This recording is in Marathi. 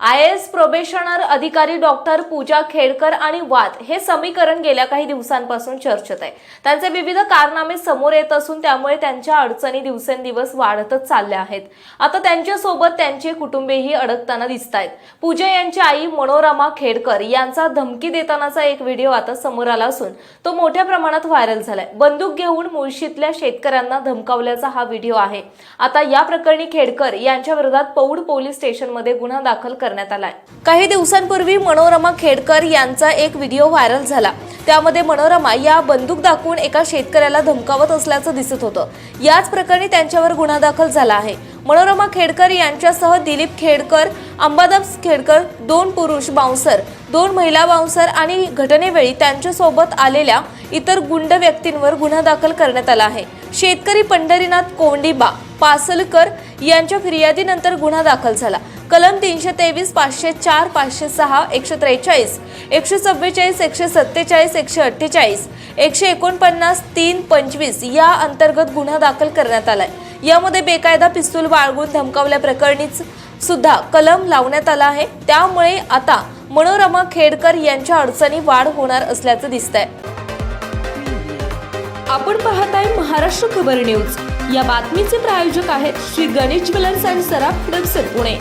I S probationer अधिकारी डॉक्टर पूजा खेडकर आणि वाद हे समीकरण गेल्या काही दिवसांपासून चर्चेत आहे. त्यांचे विविध कारनामे समोर येत असून त्यामुळे त्यांच्या अडचणी दिवसेंदिवस वाढतच चालल्या आहेत. आता त्यांच्यासोबत त्यांचे कुटुंबीयही अडकताना दिसत आहेत. पूजा यांची आई मनोरमा खेडकर यांचा धमकी देतानाचा एक व्हिडिओ आता समोर आला असून तो मोठ्या प्रमाणात व्हायरल झालाय. बंदूक घेऊन मुळशीतल्या शेतकऱ्यांना धमकावल्याचा हा व्हिडिओ आहे. आता या प्रकरणी खेडकर यांच्या विरोधात पौड पोलीस स्टेशनमध्ये गुन्हा दाखल करण्यात आलाय. काही दिवसांपूर्वी मनोरमा खेडकर यांचा एक व्हिडिओ व्हायरल झाला. त्यामध्ये मनोरमा या बंदूक दाखवून एका शेतकऱ्याला धमकावत असल्याचं दिसत होतं. याच प्रकरणी त्यांच्यावर गुन्हा दाखल झाला आहे. मनोरमा खेडकर यांच्यासह दिलीप खेडकर अंबादास खेडकर दोन पुरुष बाउन्सर दोन महिला बाउन्सर आणि घटनेवेळी त्यांच्यासोबत आलेल्या इतर गुंड व्यक्तींवर गुन्हा दाखल करण्यात आला आहे. शेतकरी पंढरीनाथ कोंडीबा पासलकर यांच्या फिर्यादीनंतर गुन्हा दाखल झाला. कलम तीनशे तेवीस पाचशे चार पाचशे सहा एकशे त्रेचाळीस एकशे चव्वेचाळीस एकशे सत्तेचाळीस एकशे अठ्ठेचाळीस एकशे एकोणपन्नास तीन पंचवीस या अंतर्गत गुन्हा दाखल करण्यात आलाय. यामध्ये बेकायदा पिस्तूल बाळगून धमकावल्याप्रकरणीच सुद्धा कलम लावण्यात आला आहे. त्यामुळे आता मनोरमा खेडकर यांच्या अडचणी वाढ होणार असल्याचं दिसतंय. आपण पाहत आहे महाराष्ट्र खबर न्यूज. या बातमीचे प्रायोजक आहेत Shri Ganesh jewellers and Saraf Hadapsar Pune.